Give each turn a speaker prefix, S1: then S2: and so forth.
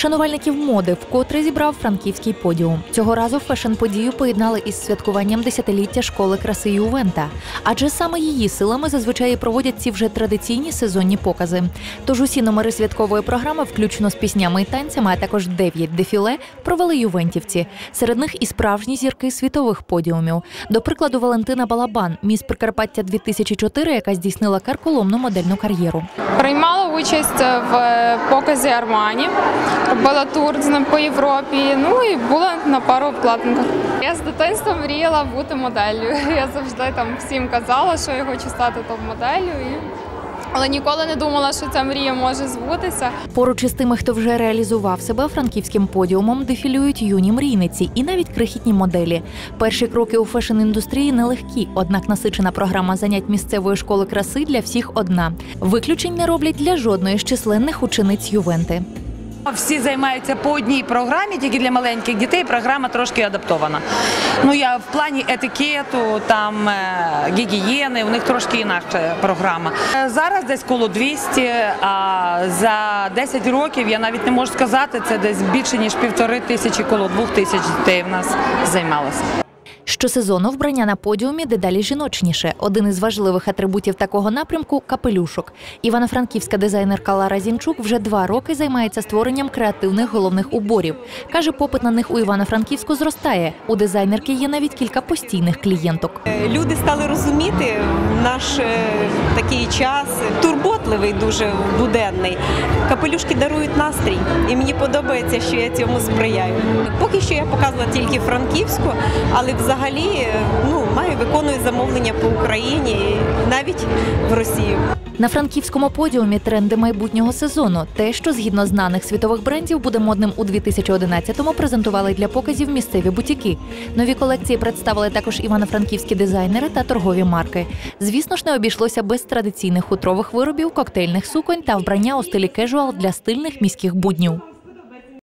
S1: Шанувальників моди вкотре зібрав франківський подіум. Цього разу фешн-подію поєднали із святкуванням десятиліття школи краси Ювента. Адже саме її силами зазвичай проводять ці вже традиційні сезонні покази. Тож усі номери святкової програми, включно з піснями і танцями, а також дев'ять дефіле, провели ювентівці. Серед них і справжні зірки світових подіумів. До прикладу, Валентина Балабан, міс Прикарпаття 2004, яка здійснила карколомну модельну кар'єру.
S2: Приймала участь в показі Армані, тур з ним по Європі. Ну і була на пару обкладинках. Я з дитинства мріяла бути моделлю. Я завжди там всім казала, що я хочу стати топ-моделлю. І... Але ніколи не думала, що ця мрія може збутися.
S1: Поруч із тими, хто вже реалізував себе франківським подіумом, дефілюють юні мрійниці і навіть крихітні моделі. Перші кроки у фешн-індустрії нелегкі, однак насичена програма занять місцевої школи краси для всіх одна. Виключень не роблять для жодної з численних учениць Ювенти.
S3: Всі займаються по одній програмі, тільки для маленьких дітей програма трошки адаптована. Ну я в плані етикету, там е, гігієни, у них трошки інакша програма. Е, Зараз десь коло 200, а за 10 років я навіть не можу сказати, це десь більше ніж півтори тисячі, коло двох тисяч дітей в нас займалося.
S1: Щосезону вбрання на подіумі дедалі жіночніше. Один із важливих атрибутів такого напрямку капелюшок. Івано-франківська дизайнерка Лара Зінчук вже два роки займається створенням креативних головних уборів. Каже, попит на них у Івано-Франківську зростає. У дизайнерки є навіть кілька постійних клієнток.
S4: Люди стали розуміти наш е, такий час турботливий, дуже буденний. Капелюшки дарують настрій, і мені подобається, що я цьому сприяю. Поки що я показувала тільки франківську, але взагалі е, ну маю виконую замовлення по Україні, навіть в Росію.
S1: На франківському подіумі тренди майбутнього сезону. Те, що згідно знаних світових брендів буде модним у 2011-му, презентували для показів місцеві бутіки. Нові колекції представили також івано-франківські дизайнери та торгові марки. Звісно ж, не обійшлося без традиційних хутрових виробів, коктейльних суконь та вбрання у стилі кежуал для стильних міських буднів.